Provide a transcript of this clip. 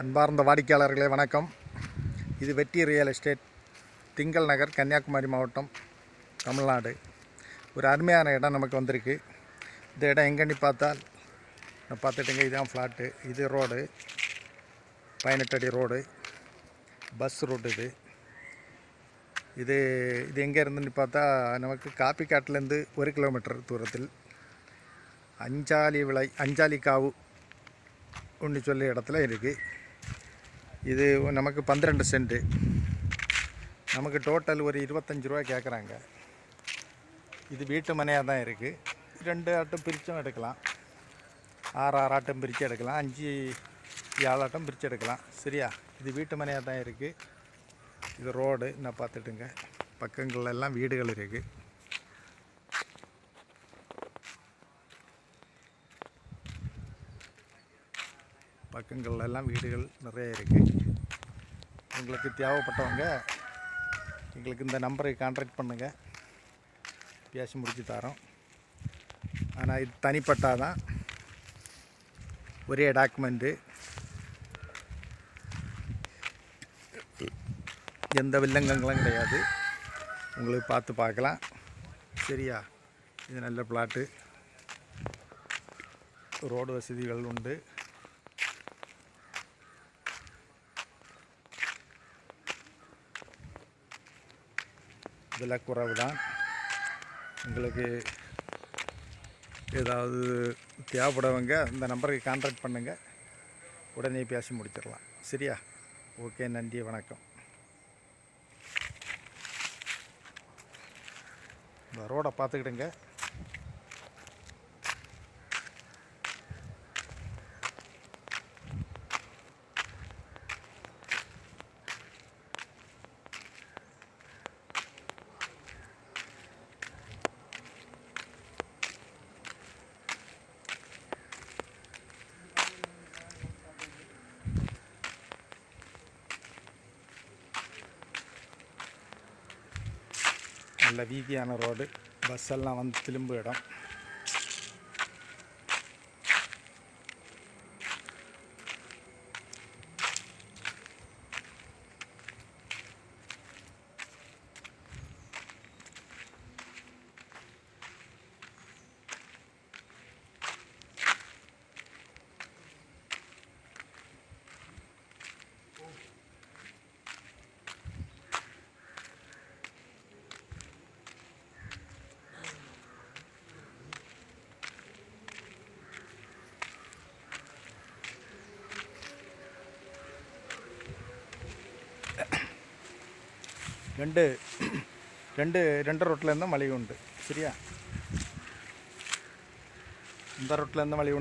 அன்பார்ந்த வாடிக்கையாளர்களே வணக்கம். இது வெட்டி ரியல் எஸ்டேட் திங்கள் நகர் கன்னியாகுமரி மாவட்டம் தமிழ்நாடு. ஒரு அருமையான இடம் நமக்கு வந்திருக்கு. இந்த இடம் எங்கன்னு பார்த்தால் நான் பார்த்துட்டுங்க இதுதான் ஃப்ளாட்டு இது ரோடு பதினெட்டு அடி ரோடு பஸ் ரோடு இது. இது இது எங்கே இருந்துன்னு பார்த்தா நமக்கு காப்பிக்காட்டிலேருந்து ஒரு கிலோமீட்டர் தூரத்தில். அஞ்சாலி விளை அஞ்சாலி காவு. ஒன்று சொல்லி இடத்துல இருக்குது இது நமக்கு பன்னிரெண்டு சென்ட்டு நமக்கு டோட்டல் ஒரு இருபத்தஞ்சி ரூபா கேட்குறாங்க இது வீட்டு மனையாக தான் இருக்குது ரெண்டு ஆட்டம் பிரித்தும் எடுக்கலாம். ஆறு ஆறு ஆட்டம் பிரித்து எடுக்கலாம். அஞ்சு ஏழு ஆட்டம் பிரித்து எடுக்கலாம். சரியா? இது வீட்டு மனையாக தான் இருக்குது இது ரோடு. நான் பார்த்துட்டுங்க. பக்கங்கள்லாம் வீடுகள் இருக்குது பக்கங்கள்லாம் வீடுகள் நிறைய இருக்குது உங்களுக்கு தேவைப்பட்டவங்க எங்களுக்கு இந்த நம்பருக்கு கான்டாக்ட் பண்ணுங்கள் பேசி முடிச்சு தரோம். ஆனால் இது தனிப்பட்டா தான். ஒரே டாக்குமெண்ட்டு எந்த வில்லங்கங்களும் கிடையாது. உங்களுக்கு பார்த்து பார்க்கலாம். சரியா? இது நல்ல பிளாட்டு ரோடு வசதிகள் உண்டு. விலை குறைவு தான் உங்களுக்கு ஏதாவது தேவைப்படவங்க இந்த நம்பருக்கு கான்டாக்ட் பண்ணுங்கள் உடனே பேசி முடிச்சிடலாம். சரியா? ஓகே நன்றி வணக்கம். இந்த ரோடை பார்த்துக்கிடுங்க. நல்ல வீதியான ரோடு. பஸ்ஸெல்லாம் வந்து திரும்ப இடம். ரெண்டு ரெண்டு ரெண்டு ரோட்டில் இருந்தால் மளிகை உண்டு சரியா இந்த ரோட்டில் இருந்தால் மளிகை